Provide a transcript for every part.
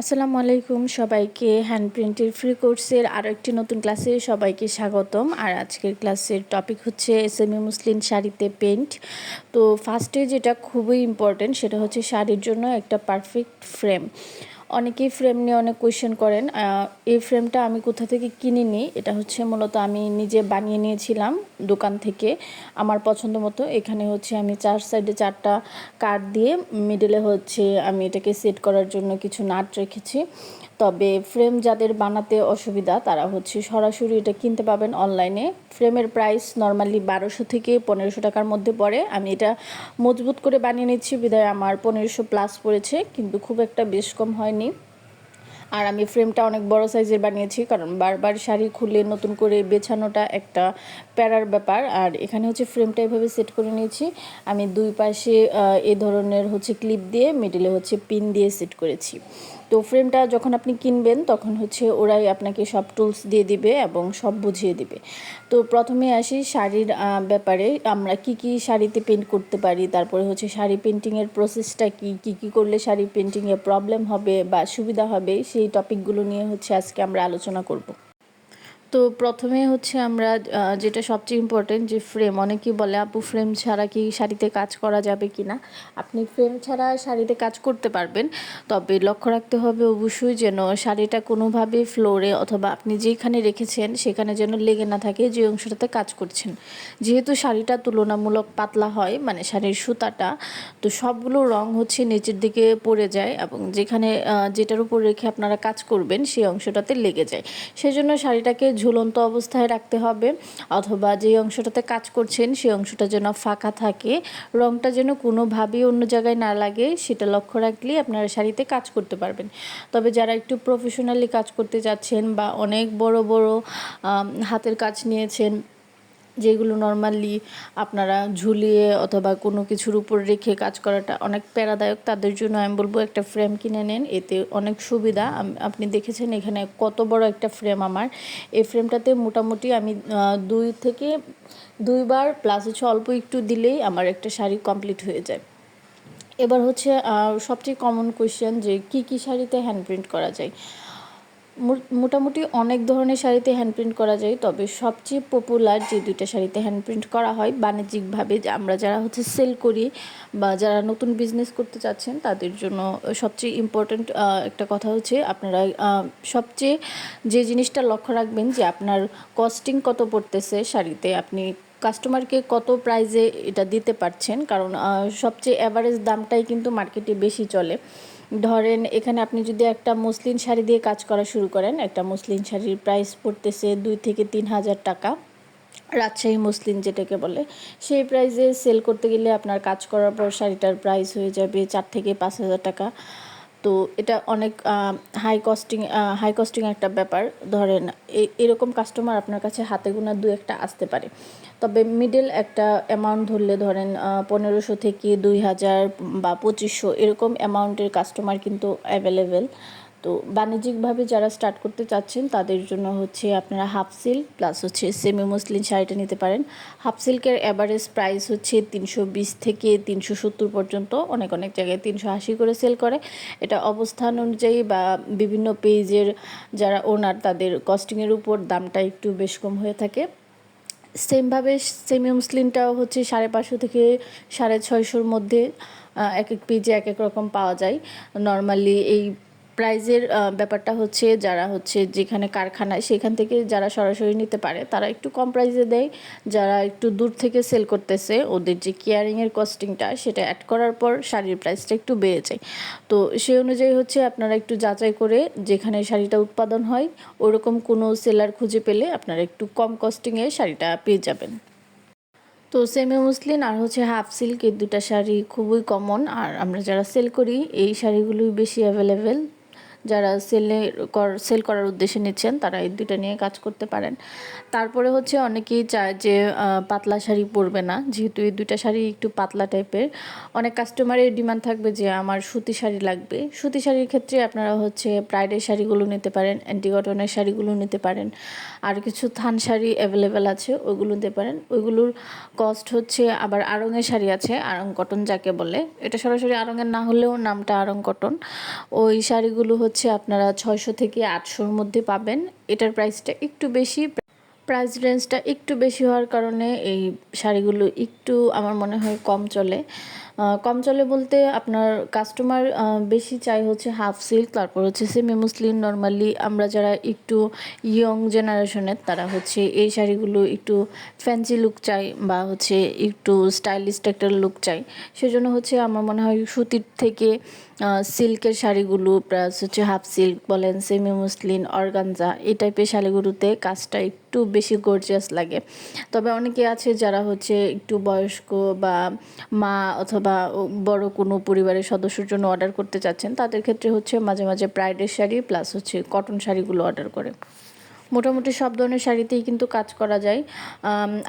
আসসালামু আলাইকুম সবাইকে হ্যান্ড প্রিন্টের ফ্রি কোর্সের আরও একটি নতুন ক্লাসে সবাইকে স্বাগতম। আর আজকের ক্লাসের টপিক হচ্ছে এসএমই মুসলিম শাড়িতে পেন্ট তো ফার্স্টে যেটা খুবই ইম্পর্টেন্ট সেটা হচ্ছে শাড়ির জন্য একটা পারফেক্ট ফ্রেম অনেকেই ফ্রেম নিয়ে অনেক কোয়েশ্চেন করেন। এই ফ্রেমটা আমি কোথা থেকে কিনে নিই এটা হচ্ছে মূলত আমি নিজে বানিয়ে নিয়েছিলাম। দোকান থেকে আমার পছন্দ মতো। এখানে হচ্ছে আমি চার সাইডে চারটা কাঠ দিয়ে মিডলে হচ্ছে আমি এটাকে সেট করার জন্য কিছু নাট রেখেছি। তবে ফ্রেম যাদের বানাতে অসুবিধা, তারা হচ্ছে সরাসরি এটা কিনতে পাবেন অনলাইনে ফ্রেমের প্রাইস নর্মালি বারোশো থেকে পনেরোশো টাকার মধ্যে পড়ে। আমি এটা মজবুত করে বানিয়ে নিচ্ছি। বিধায় আমার পনেরোশো প্লাস পড়েছে, কিন্তু খুব একটা বেশ কম হয়নি। আর আমি ফ্রেমটা অনেক বড় সাইজের বানিয়েছি, কারণ বারবার শাড়ি খুলে নতুন করে বেছানোটা একটা প্যারার ব্যাপার। আর এখানে হচ্ছে ফ্রেমটা এভাবে সেট করে নিয়েছি। আমি দুই পাশে এ ধরনের হচ্ছে ক্লিপ দিয়ে, মিডিলে হচ্ছে পিন দিয়ে সেট করেছি। তো ফ্রেমটা যখন আপনি কিনবেন, তখন হচ্ছে ওরাই আপনাকে সব টুলস দিয়ে দিবে এবং সব বুঝিয়ে দিবে। তো প্রথমে আসি শাড়ির ব্যাপারে। আমরা কি কি শাড়িতে পেন্ট করতে পারি? তারপরে হচ্ছে শাড়ি পেন্টিংয়ের প্রসেসটা কি? কি কি করলে শাড়ি পেন্টিংয়ে প্রবলেম হবে বা সুবিধা হবে? সেই টপিকগুলো নিয়ে হচ্ছে আজকে আমরা আলোচনা করব। তো প্রথমে হচ্ছে আমরা যেটা সবচেয়ে ইম্পর্টেন্ট যে ফ্রেম অনেকেই বলে, আপু ফ্রেম ছাড়া কি শাড়িতে কাজ করা যাবে কি না? আপনি ফ্রেম ছাড়া শাড়িতে কাজ করতে পারবেন, তবে লক্ষ্য রাখতে হবে অবশ্যই যেন শাড়িটা কোনোভাবে ফ্লোরে অথবা আপনি যেখানে রেখেছেন, সেখানে যেন লেগে না থাকে যে অংশটাতে কাজ করছেন। যেহেতু শাড়িটা তুলনামূলক পাতলা হয় মানে শাড়ির সুতাটা, তো সবগুলো রং হচ্ছে নিচের দিকে পড়ে যায় এবং যেখানে যেটার উপর রেখে আপনারা কাজ করবেন, সেই অংশটাতে লেগে যায়। সেজন্য শাড়িটাকে ঝুলন্ত অবস্থায় রাখতে হবে, অথবা যে অংশটাতে কাজ করছেন সেই অংশটা যেন ফাঁকা থাকে, রংটা যেন কোনোভাবেই অন্য জায়গায় না লাগে, সেটা লক্ষ্য রাখলেই আপনারা শাড়িতে কাজ করতে পারবেন। তবে যারা একটু প্রফেশনালি কাজ করতে যাচ্ছেন বা অনেক বড় বড় হাতের কাজ নিয়েছেন যেগুলো নর্মালি আপনারা ঝুলিয়ে অথবা কোনো কিছুর উপর রেখে কাজ করাটা অনেক প্যারাদায়ক, তাদের জন্য আমি বলব একটা ফ্রেম কিনে নেন, এতে অনেক সুবিধা। আপনি দেখেছেন এখানে কত বড় একটা ফ্রেম আমার। এই ফ্রেমটাতে মোটামুটি আমি দুই থেকে, দুইবার প্লাস হচ্ছে অল্প একটু দিলেই আমার একটা শাড়ি কমপ্লিট হয়ে যায়। এবার হচ্ছে সবচেয়ে কমন কোয়েশ্চেন যে কি কি শাড়িতে হ্যান্ড প্রিন্ট করা যায়? মোটামুটি অনেক ধরনের শাড়িতে হ্যান্ড প্রিন্ট করা যায়, তবে সবচেয়ে পপুলার যে দুইটা শাড়িতে হ্যান্ড প্রিন্ট করা হয়, বাণিজ্যিকভাবে আমরা যারা হচ্ছে সেল করি বা যারা নতুন বিজনেস করতে চাচ্ছেন, তাদের জন্য সবচেয়ে ইম্পর্ট্যান্ট একটা কথা হচ্ছে আপনারা সবচেয়ে যে জিনিসটা লক্ষ্য রাখবেন যে আপনার কস্টিং কত পড়তেছে শাড়িতে, আপনি কাস্টমারকে কত প্রাইজে এটা দিতে পারছেন, কারণ সবচেয়ে অ্যাভারেজ দামটাই কিন্তু মার্কেটে বেশি চলে। ধরেন এখানে আপনি যদি একটা মুসলিম শাড়ি দিয়ে কাজ করা শুরু করেন, একটা মুসলিম শাড়ির প্রাইস পড়তেছে দুই থেকে তিন হাজার টাকা। রাজশাহী মুসলিম যেটাকে বলে, সেই প্রাইসে সেল করতে গেলে আপনার কাজ করার পর শাড়িটার প্রাইস হয়ে যাবে চার থেকে পাঁচ হাজার টাকা। তো এটা অনেক হাই কস্টিং হাই কস্টিং একটা ব্যাপার। ধরেন এরকম কাস্টমার আপনার কাছে হাতে গোনা দু একটা আসতে পারে। তবে মিডল একটা অ্যামাউন্ট ধরলে ধরেন পনেরোশো থেকে দুই হাজার বা পঁচিশশো এরকম অ্যামাউন্টের কাস্টমার কিন্তু অ্যাভেলেবেল তো বাণিজ্যিকভাবে যারা স্টার্ট করতে চাচ্ছেন, তাদের জন্য হচ্ছে আপনারা হাফ সিল্ক প্লাস হচ্ছে সেমি মুসলিন শাড়িটা নিতে পারেন। হাফ সিল্কের অ্যাভারেজ প্রাইস হচ্ছে তিনশো বিশ থেকে তিনশো সত্তর পর্যন্ত। অনেক অনেক জায়গায় তিনশো আশি করে সেল করে। এটা অবস্থান অনুযায়ী বা বিভিন্ন পেজের যারা ওনার তাদের কস্টিংয়ের উপর দামটা একটু বেশ কম হয়ে থাকে। সেমভাবে সেমি মুসলিনটাও হচ্ছে সাড়ে পাঁচশো থেকে সাড়ে ছয়শোর মধ্যে এক এক পেজে এক এক রকম পাওয়া যায়। নর্মালি এই প্রাইজের ব্যাপারটা হচ্ছে যারা হচ্ছে যেখানে কারখানায় সেখান থেকে যারা সরাসরি নিতে পারে, তারা একটু কম প্রাইজে দেয়। যারা একটু দূর থেকে সেল করতেছে, ওদের যে কেয়ারিংয়ের কস্টিংটা সেটা অ্যাড করার পর শাড়ির প্রাইসটা একটু বেড়ে যায়। তো সেই অনুযায়ী হচ্ছে আপনারা একটু যাচাই করে যেখানে শাড়িটা উৎপাদন হয়, ওরকম কোনো সেলার খুঁজে পেলে আপনারা একটু কম কস্টিংয়ে শাড়িটা পেয়ে যাবেন। তো সেমি মুসলিন আর হচ্ছে হাফ সিল্ক এই দুটা শাড়ি খুবই কমন আর আমরা যারা সেল করি, এই শাড়িগুলোই বেশি অ্যাভেলেবেল যারা সেলে সেল করার উদ্দেশ্যে নিচ্ছেন, তারা এই দুটো নিয়ে কাজ করতে পারেন। তারপরে হচ্ছে অনেকেই চায় যে পাতলা শাড়ি পরবে না। যেহেতু এই দুইটা শাড়ি একটু পাতলা টাইপের, অনেক কাস্টমারের ডিমান্ড থাকবে যে, আমার সুতি শাড়ি লাগবে। সুতি শাড়ির ক্ষেত্রে আপনারা হচ্ছে প্রাইডের শাড়িগুলো নিতে পারেন অ্যান্টি কটনের শাড়িগুলো নিতে পারেন। আর কিছু থান শাড়ি অ্যাভেলেবেল আছে ওইগুলো নিতে পারেন। ওইগুলোর কস্ট হচ্ছে আবার আড়ঙের শাড়ি আছে, আড়ং কটন যাকে বলে। এটা সরাসরি আড়ঙের না হলেও নামটা আড়ং কটন ওই শাড়িগুলো হচ্ছে হচ্ছে আপনারা ছয়শো থেকে আটশোর মধ্যে পাবেন। এটার প্রাইসটা একটু বেশি। প্রাইস রেঞ্জটা একটু বেশি হওয়ার কারণে এই শাড়িগুলো একটু আমার মনে হয় কম চলে। কম চলে বলতে আপনার কাস্টমার বেশি চাই হচ্ছে হাফ সিল্ক তারপর হচ্ছে সেমি মুসলিম নর্মালি আমরা যারা একটু ইয়ং জেনারেশনের তারা হচ্ছে এই শাড়িগুলো একটু ফ্যান্সি লুক চাই বা হচ্ছে একটু স্টাইলিস্ট একটা লুক চাই। সেজন্য হচ্ছে আমার মনে হয় সুতির থেকে সিল্কের শাড়িগুলো প্লাস হচ্ছে হাফ সিল্ক বলেন সেমি মুসলিন অর্গানজা এই টাইপের শাড়িগুলোতে কাজটা একটু বেশি গর্জিয়াস লাগে। তবে অনেকে আছে যারা হচ্ছে একটু বয়স্ক বা মা অথবা বড় কোনো পরিবারের সদস্যর জন্য অর্ডার করতে চাচ্ছেন, তাদের ক্ষেত্রে হচ্ছে মাঝে মাঝে প্রাইডের শাড়ি প্লাস হচ্ছে কটন শাড়িগুলো অর্ডার করে। মোটামুটি সব ধরনের শাড়িতেই কিন্তু কাজ করা যায়।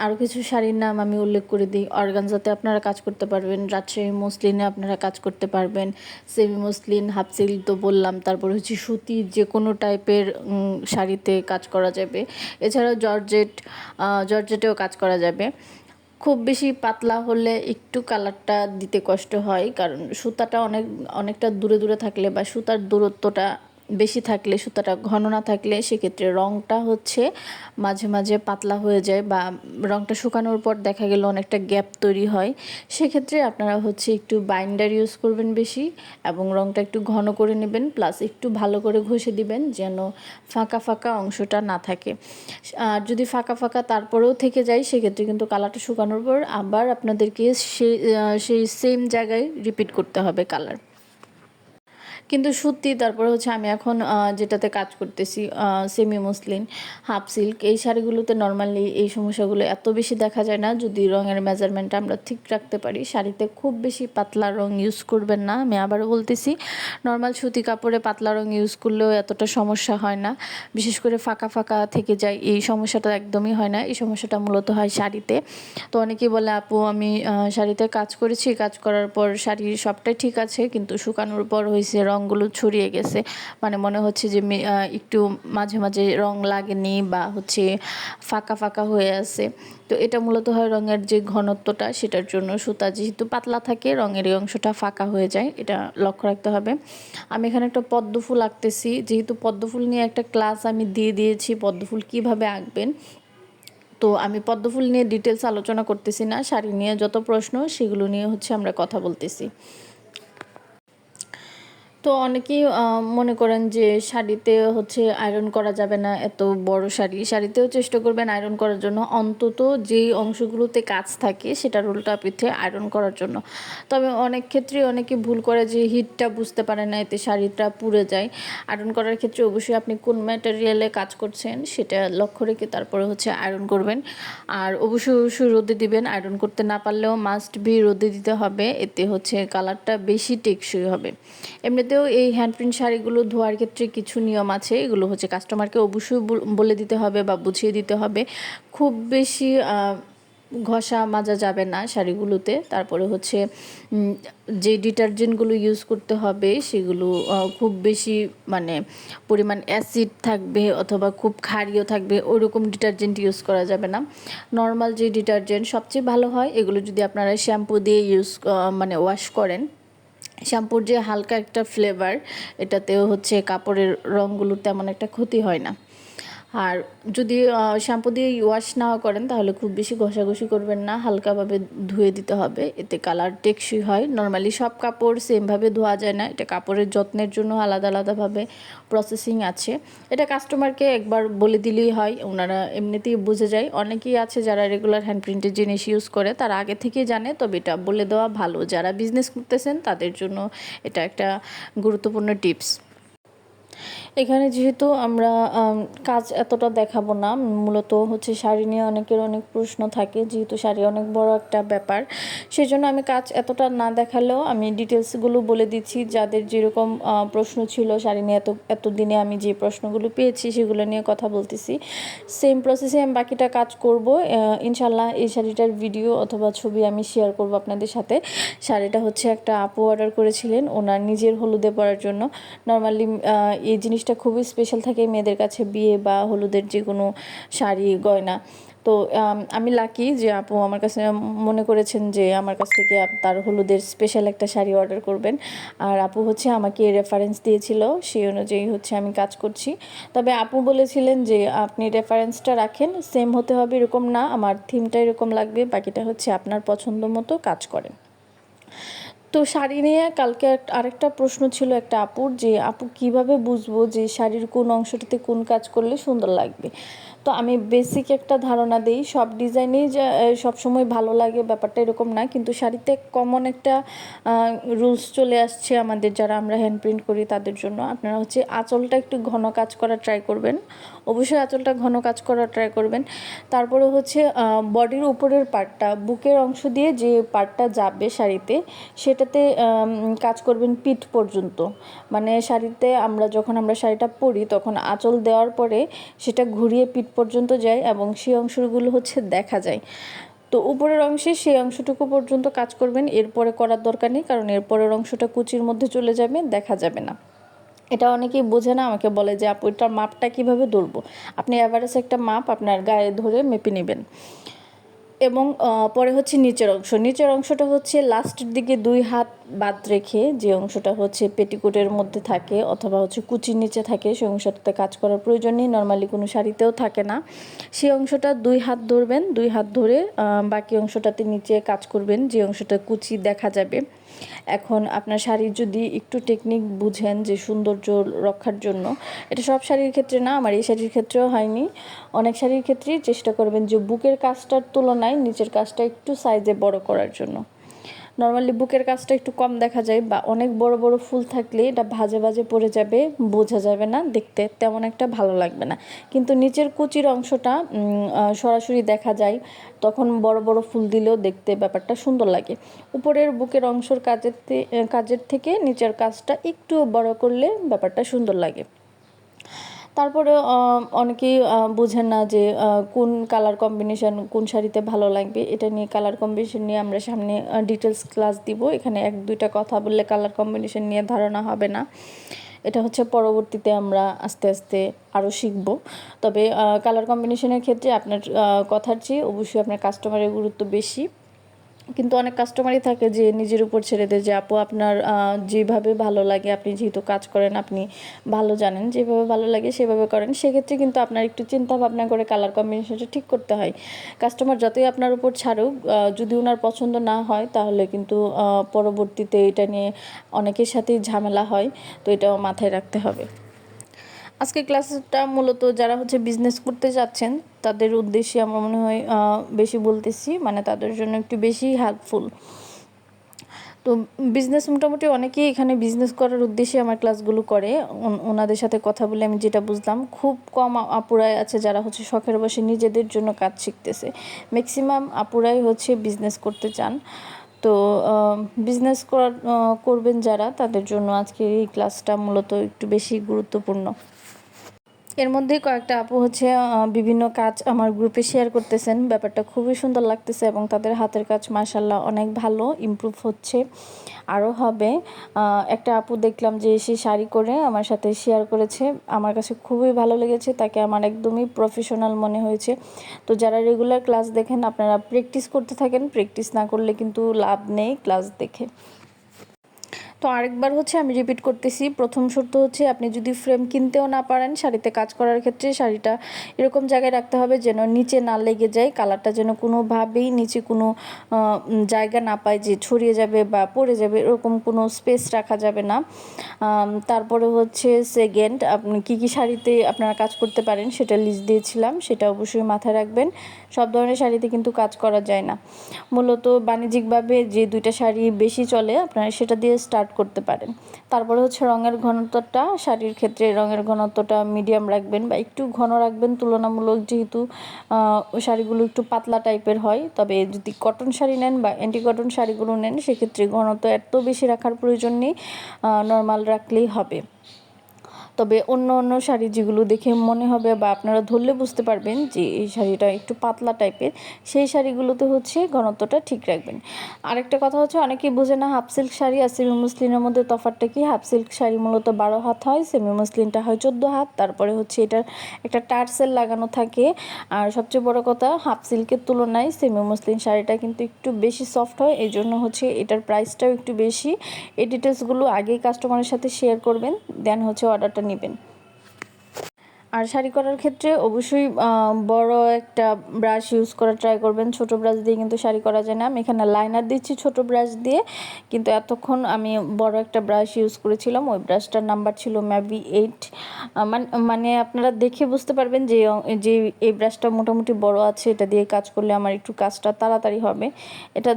আরও কিছু শাড়ির নাম আমি উল্লেখ করে দিই। অর্গানজাতে আপনারা কাজ করতে পারবেন, রাজশাহী মসলিনে আপনারা কাজ করতে পারবেন, সেমি মসলিন, হাফ সিল্ক তো বললাম, তারপর হচ্ছে সুতি যে কোনো টাইপের শাড়িতে কাজ করা যাবে। এছাড়াও জর্জেট জর্জেটেও কাজ করা যাবে। খুব বেশি পাতলা হলে একটু কালারটা দিতে কষ্ট হয়, কারণ সুতাটা অনেক, অনেকটা দূরে দূরে থাকলে বা সুতার দূরত্বটা বেশি থাকলে, সুতাটা ঘন না থাকলে সেক্ষেত্রে রঙটা হচ্ছে মাঝে মাঝে পাতলা হয়ে যায় বা রঙটা শুকানোর পর দেখা গেল অনেকটা গ্যাপ তৈরি হয়। সেক্ষেত্রে আপনারা হচ্ছে একটু বাইন্ডার ইউজ করবেন বেশি এবং রঙটা একটু ঘন করে নেবেন প্লাস একটু ভালো করে ঘষে দিবেন যেন ফাঁকা ফাঁকা অংশটা না থাকে। আর যদি ফাঁকা ফাঁকা তারপরেও থেকে যায়, সেক্ষেত্রে কিন্তু কালারটা শুকানোর পর আবার আপনাদেরকে সেই সেই সেম জায়গায় রিপিট করতে হবে কালার কিন্তু সত্যি তারপরে হচ্ছে আমি এখন যেটাতে কাজ করতেছি সেমি মুসলিন হাফ সিল্ক এই শাড়িগুলোতে নর্মালি এই সমস্যাগুলো এত বেশি দেখা যায় না, যদি রঙের মেজারমেন্টটা আমরা ঠিক রাখতে পারি। শাড়িতে খুব বেশি পাতলা রং ইউজ করবেন না, আমি আবারও বলতেছি নর্মাল সুতি কাপড়ে পাতলা রং ইউজ করলেও এতটা সমস্যা হয় না। বিশেষ করে ফাঁকা ফাঁকা থেকে যায়, এই সমস্যাটা একদমই হয় না, এই সমস্যাটা মূলত হয় শাড়িতে। তো অনেকেই বলে, আপু, আমি শাড়িতে কাজ করেছি, কাজ করার পর শাড়ি সবটাই ঠিক আছে, কিন্তু শুকানোর পর হয়েছে রঙগুলো ছড়িয়ে গেছে। মানে মনে হচ্ছে যে একটু মাঝে মাঝে রং লাগেনি বা হচ্ছে ফাঁকা ফাঁকা হয়ে আছে। তো এটা মূলত হয় রঙের যে ঘনত্বটা সেটার জন্য। সুতা যেহেতু পাতলা থাকে রঙের এই অংশটা ফাঁকা হয়ে যায়, এটা লক্ষ্য রাখতে হবে। আমি এখানে একটা পদ্ম ফুল আঁকতেছি। যেহেতু পদ্ম ফুল নিয়ে একটা ক্লাস আমি দিয়ে দিয়েছি, পদ্ম ফুল কীভাবে আঁকবেন? তো আমি পদ্মফুল নিয়ে ডিটেলস আলোচনা করতেছি না। শাড়ি নিয়ে যত প্রশ্ন, সেগুলো নিয়ে হচ্ছে আমরা কথা বলতেছি। তো অনেকেই মনে করেন যে শাড়িতে হচ্ছে আয়রন করা যাবে না, এত বড় শাড়ি। শাড়িতেও চেষ্টা করবেন আয়রন করার জন্য। অন্তত যেই অংশগুলোতে কাজ থাকে, সেটার উল্টা পিঠে আয়রন করার জন্য। তবে অনেক ক্ষেত্রে অনেকে ভুল করে যে হিটটা বুঝতে পারে না, এতে শাড়িটা পুড়ে যায়। আয়রন করার ক্ষেত্রে অবশ্যই আপনি কোন ম্যাটেরিয়ালে কাজ করছেন, সেটা লক্ষ্য রেখে তারপরে হচ্ছে আয়রন করবেন। আর অবশ্যই অবশ্যই রোদে দিবেন। আয়রন করতে না পারলেও মাস্ট বি রোদে দিতে হবে। এতে হচ্ছে কালারটা বেশি টেকসই হবে। এমনিতেও এই হ্যান্ডপ্রিন্ট শাড়িগুলো ধোয়ার ক্ষেত্রে কিছু নিয়ম আছে। এগুলো হচ্ছে কাস্টমারকে অবশ্যই বলে দিতে হবে বা বুঝিয়ে দিতে হবে। খুব বেশি ঘষা মাজা যাবে না শাড়িগুলোতে। তারপরে হচ্ছে যে ডিটারজেন্টগুলো ইউজ করতে হবে সেগুলো খুব বেশি মানে পরিমাণ অ্যাসিড থাকবে অথবা খুব ক্ষারীয় থাকবে ওরকম ডিটারজেন্ট ইউজ করা যাবে না। নর্মাল যে ডিটারজেন্ট সবচেয়ে ভালো হয়, এগুলো যদি আপনারা শ্যাম্পু দিয়ে ইউজ মানে ওয়াশ করেন শ্যাম্পুর যে হালকা একটা ফ্লেভার এটাতেও হচ্ছে কাপড়ের রঙগুলোর তেমন একটা ক্ষতি হয় না। আর যদি শ্যাম্পু দিয়ে ওয়াশ না করেন, তাহলে খুব বেশি ঘষাঘষি করবেন না, হালকাভাবে ধুয়ে দিতে হবে। এতে কালার টেকসই হয়। নর্মালি সব কাপড় সেমভাবে ধোয়া যায় না। এটা কাপড়ের যত্নের জন্য আলাদা, আলাদাভাবে প্রসেসিং আছে। এটা কাস্টমারকে একবার বলে দিলেই হয়, ওনারা এমনিতেই বুঝে যায়। অনেকেই আছে যারা রেগুলার হ্যান্ড প্রিন্টের জিনিস ইউজ করে, তারা আগে থেকেই জানে, তবে এটা বলে দেওয়া ভালো। যারা বিজনেস করতেছেন, তাদের জন্য এটা একটা গুরুত্বপূর্ণ টিপস এখানে যেহেতু আমরা কাজ এতটা দেখাবো না, মূলত হচ্ছে শাড়ি নিয়ে অনেকের অনেক প্রশ্ন থাকে, যেহেতু শাড়ি অনেক বড় একটা ব্যাপার সেই জন্য আমি কাজ এতটা না দেখালেও আমি ডিটেলসগুলো বলে দিচ্ছি, যাদের যেরকম প্রশ্ন ছিল শাড়ি নিয়ে এত, এতদিনে আমি যে প্রশ্নগুলো পেয়েছি সেগুলো নিয়ে কথা বলতেছি। সেম প্রসেসে আমি বাকিটা কাজ করব ইনশাল্লাহ এই শাড়িটার ভিডিও অথবা ছবি আমি শেয়ার করব আপনাদের সাথে। শাড়িটা হচ্ছে একটা আপু অর্ডার করেছিলেন, ওনার নিজের হলুদে পরার জন্য। নর্মালি এই জিনিসটা খুবই স্পেশাল থাকে মেয়েদের কাছে বিয়ে বা হলুদের যে কোনো শাড়ি, গয়না। তো, আমি লাকি যে আপু আমার কাছে মনে করেছেন যে আমার কাছ থেকে তার হলুদের স্পেশাল একটা শাড়ি অর্ডার করবেন। আর আপু হচ্ছে আমাকে রেফারেন্স দিয়েছিল, সেই অনুযায়ী হচ্ছে আমি কাজ করছি। তবে আপু বলেছিলেন যে আপনি রেফারেন্সটা রাখেন সেম হতে হবে এরকম না, আমার থিমটা এরকম লাগবে, বাকিটা হচ্ছে আপনার পছন্দ মতো কাজ করেন। তো শাড়ি নিয়ে কালকে আরেকটা প্রশ্ন ছিল একটা আপুর যে, আপু, কীভাবে বুঝব যে শাড়ির কোন অংশটাতে কোন কাজ করলে সুন্দর লাগবে? তো আমি বেসিক একটা ধারণা দিই, সব ডিজাইনেই সবসময় ভালো লাগে, ব্যাপারটা এরকম না, কিন্তু শাড়িতে কমন একটা রুলস চলে আসছে আমাদের, যারা আমরা হ্যান্ড প্রিন্ট করি তাদের জন্য। আপনারা হচ্ছে আঁচলটা একটু ঘন কাজ করা ট্রাই করবেন। অবশ্যই আঁচলটা ঘন কাজ করা ট্রাই করবেন। তারপরে হচ্ছে বডির উপরের পার্টটা বুকের অংশ দিয়ে যে পার্টটা যাবে শাড়িতে, সেটাতে কাজ করবেন পিঠ পর্যন্ত। মানে শাড়িতে আমরা যখন আমরা শাড়িটা পরি, তখন আঁচল দেওয়ার পরে সেটা ঘুরিয়ে পিঠ পর্যন্ত যায় এবং সেই অংশগুলো হচ্ছে দেখা যায়। তো উপরের অংশে সেই অংশটুকু পর্যন্ত কাজ করবেন, এরপরে করার দরকার নেই, কারণ এরপরের অংশটা কুচির মধ্যে চলে যাবে, দেখা যাবে না। এটা অনেকেই বোঝে না, আমাকে বলে যে, আপু, এটার মাপটা কীভাবে ধরবো? আপনি অ্যাভারেজ একটা মাপ আপনার গায়ে ধরে মেপে নেবেন। এবং পরে হচ্ছে নিচের অংশ। নিচের অংশটা হচ্ছে লাস্টের দিকে দুই হাত বাদ রেখে যে অংশটা হচ্ছে পেটিকোটের মধ্যে থাকে অথবা হচ্ছে কুচির নিচে থাকে, সেই অংশটাতে কাজ করার প্রয়োজন নেই। নর্মালি কোনো শাড়িতেও থাকে না। সেই অংশটা দুই হাত ধরবেন, দুই হাত ধরে বাকি অংশটাতে নিচে কাজ করবেন, যে অংশটা কুচি দেখা যাবে। এখন আপনার শাড়ির যদি একটু টেকনিক বুঝেন যে সৌন্দর্য রক্ষার জন্য, এটা সব শাড়ির ক্ষেত্রে না, আমার এই শাড়ির ক্ষেত্রেও হয়নি। অনেক শাড়ির ক্ষেত্রেই চেষ্টা করবেন যে বুকের কাজটার তুলনায় নিচের কাজটা একটু সাইজে বড় করার জন্য। নর্মালি বুকের কাজটা একটু কম দেখা যায়, বা অনেক বড় বড় ফুল থাকলে এটা ভাজে ভাজে পড়ে যাবে, বোঝা যাবে না দেখতে, তেমন একটা ভালো লাগবে না। কিন্তু নিচের কুচির অংশটা সরাসরি দেখা যায়, তখন বড় বড় ফুল দিলেও দেখতে ব্যাপারটা সুন্দর লাগে। উপরের বুকের অংশর কাজের কাজের থেকে নিচের কাজটা একটু বড় করলে ব্যাপারটা সুন্দর লাগে। তারপরে অনেকেই বোঝেন না যে কোন কালার কম্বিনেশন কোন শাড়িতে ভালো লাগবে। এটা নিয়ে কালার কম্বিনেশন নিয়ে আমরা সামনে ডিটেলস ক্লাস দিব। এখানে এক, দুইটা কথা বললে কালার কম্বিনেশন নিয়ে ধারণা হবে না। এটা হচ্ছে পরবর্তীতে আমরা আস্তে আস্তে আরও শিখব। তবে কালার কম্বিনেশনের ক্ষেত্রে আপনার কথার চেয়ে অবশ্যই আপনার কাস্টমারের গুরুত্ব বেশি। কিন্তু অনেক কাস্টমারই থাকে যে নিজের উপর ছেড়ে দেয় যে, আপু, আপনার যেভাবে ভালো লাগে, আপনি যেহেতু কাজ করেন, আপনি ভালো জানেন, যেভাবে ভালো লাগে, সেভাবে করেন। সেক্ষেত্রে কিন্তু আপনার একটু চিন্তা ভাবনা করে কালার কম্বিনেশনটা ঠিক করতে হয়। কাস্টমার যতই আপনার উপর ছাড়ুক যদি ওনার পছন্দ না হয়, তাহলে কিন্তু পরবর্তীতে এটা নিয়ে অনেকের সাথেই ঝামেলা হয়, তো এটাও মাথায় রাখতে হবে। আজকে ক্লাসটা মূলত যারা হচ্ছে বিজনেস করতে যাচ্ছেন তাদের উদ্দেশ্যে আমার মনে হয় বেশি বলতেছি মানে তাদের জন্য একটু বেশি হেল্পফুল তো বিজনেস মোটামুটি অনেকেই এখানে বিজনেস করার উদ্দেশ্যে আমার ক্লাসগুলো করে। ওনাদের সাথে কথা বলে আমি যেটা বুঝলাম, খুব কম আপুরাই আছে যারা হচ্ছে শখের বসে নিজেদের জন্য কাজ শিখতেছে। ম্যাক্সিমাম আপুরাই হচ্ছে বিজনেস করতে চান। তো বিজনেস করার করবেন যারা, তাদের জন্য আজকে এই ক্লাসটা মূলত একটু বেশি গুরুত্বপূর্ণ। এর মধ্যে কয়েকটা আপু হচ্ছে বিভিন্ন কাজ আমার গ্রুপে শেয়ার করতেছেন। ব্যাপারটা খুবই সুন্দর লাগতেছে এবং তাদের হাতের কাজ মাশাল্লাহ অনেক ভালো ইমপ্রুভ হচ্ছে, আরও হবে। একটা আপু দেখলাম যে সে শাড়ি করে আমার সাথে শেয়ার করেছে, আমার কাছে খুবই ভালো লেগেছে, তাকে আমার একদমই প্রফেশনাল মনে হয়েছে। তো যারা রেগুলার ক্লাস দেখেন, আপনারা প্র্যাকটিস করতে থাকেন প্র্যাকটিস না করলে কিন্তু লাভ নেই ক্লাস দেখে। তো আরেকবার হচ্ছে আমি রিপিট করতেছি। প্রথম শর্ত হচ্ছে আপনি যদি ফ্রেম কিনতেও না পারেন, শাড়িতে কাজ করার ক্ষেত্রে শাড়িটা এরকম জায়গায় রাখতে হবে যেন নিচে না লেগে যায় কালারটা যেন কোনোভাবেই নিচে কোনো জায়গা না পায় যে ছড়িয়ে যাবে বা পড়ে যাবে, এরকম কোনো স্পেস রাখা যাবে না। তারপরে হচ্ছে সেকেন্ড আপনি কী কী শাড়িতে আপনারা কাজ করতে পারেন সেটা লিস্ট দিয়েছিলাম, সেটা অবশ্যই মাথায় রাখবেন। সব ধরনের শাড়িতে কিন্তু কাজ করা যায় না। মূলত বাণিজ্যিকভাবে যে দুইটা শাড়ি বেশি চলে, আপনারা সেটা দিয়ে স্টার্ট করতে পারেন। তারপরে হচ্ছে রঙের ঘনত্বটা, শাড়ির ক্ষেত্রে রঙের ঘনত্বটা মিডিয়াম রাখবেন বা একটু ঘন রাখবেন। তুলনামূলক যেহেতু শাড়িগুলো একটু পাতলা টাইপের হয়, তবে যদি কটন শাড়ি নেন বা অ্যান্টি কটন শাড়িগুলো নেন, সেক্ষেত্রে ঘনত্ব এত বেশি রাখার প্রয়োজন নেই নর্মাল রাখলেই হবে। তবে অন্য অন্য শাড়ি যেগুলো দেখে মনে হবে বা আপনারা ধরলে বুঝতে পারবেন যে এই শাড়িটা একটু পাতলা টাইপের, সেই শাড়িগুলোতে হচ্ছে ঘনত্বটা ঠিক রাখবেন। আরেকটা কথা হচ্ছে অনেকেই বোঝে না হাফ সিল্ক শাড়ি আর সেমি মুসলিনের মধ্যে তফাতটা কি? হাফ সিল্ক শাড়ি মূলত বারো হাত হয় সেমি মুসলিনটা হয় চোদ্দ হাত, তারপরে হচ্ছে এটার একটা টার্সেল লাগানো থাকে। আর সবচেয়ে বড় কথা হাফ সিল্কের তুলনায় সেমি মুসলিন শাড়িটা কিন্তু একটু বেশি সফট হয় এই জন্য হচ্ছে এটার প্রাইসটাও একটু বেশি। এই ডিটেলসগুলো আগেই কাস্টমারের সাথে শেয়ার করবেন, দেন হচ্ছে অর্ডারটা নেবেন। আর শাড়ি করার ক্ষেত্রে অবশ্যই বড় একটা ব্রাশ ইউজ করা ট্রাই করবেন। ছোট ব্রাশ দিয়ে কিন্তু শাড়ি করা যায় না। আমি এখানে লাইনার দিচ্ছি ছোট ব্রাশ দিয়ে। কিন্তু এতক্ষণ আমি বড় একটা ব্রাশ ইউজ করেছিলাম। ওই ব্রাশটার নাম্বার ছিল ম্যাবি এইট মানে আপনারা দেখে বুঝতে পারবেন যে যে এই ব্রাশটা মোটামুটি বড় আছে, এটা দিয়ে কাজ করলে আমার একটু কাজটা তাড়াতাড়ি হবে। এটা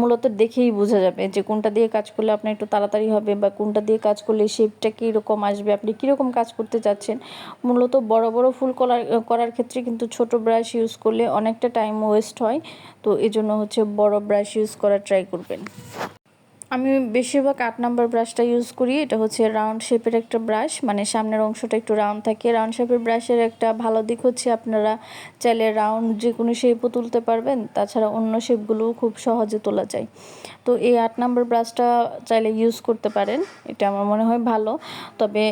মূলত দেখেই বোঝা যাবে যে কোনটা দিয়ে কাজ করলে আপনার একটু তাড়াতাড়ি হবে বা কোনটা দিয়ে কাজ করলে শেপটা কীরকম আসবে, আপনি কীরকম কাজ করতে চাচ্ছেন। মূলত মূলত বড় বড় ফুল করার করার ক্ষেত্রে কিন্তু ছোট ব্রাশ ইউজ করলে অনেকটা টাইম ওয়েস্ট হয়। তো এজন্য হচ্ছে বড় ব্রাশ ইউজ করার ট্রাই করবেন। আমি বেশিরভাগ আট নাম্বার ব্রাশটা ইউজ করি। এটা হচ্ছে রাউন্ড শেপের একটা ব্রাশ মানে সামনের অংশটা একটু রাউন্ড থাকে। রাউন্ড শেপের ব্রাশের একটা ভালো দিক হচ্ছে আপনারা চাইলে রাউন্ড যে কোনো শেপও তুলতে পারবেন, তাছাড়া অন্য শেপগুলোও খুব সহজে তোলা যায়। তো এই আট নাম্বার ব্রাশটা চাইলে ইউজ করতে পারেন, এটা আমার মনে হয় ভালো। তবে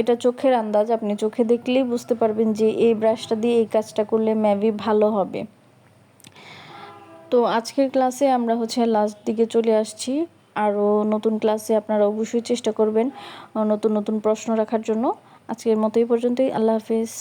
এটা চোখের আন্দাজ, আপনি চোখে দেখলেই বুঝতে পারবেন যে এই ব্রাশটা দিয়ে এই কাজটা করলে ম্যাবি ভালো হবে। তো আজকের ক্লাসে আমরা হচ্ছে লাস্ট দিকে চলে আসছি। আরও নতুন ক্লাসে আপনারা অবশ্যই চেষ্টা করবেন নতুন নতুন প্রশ্ন রাখার জন্য। আজকের মতো এই পর্যন্তই, আল্লাহ হাফিজ।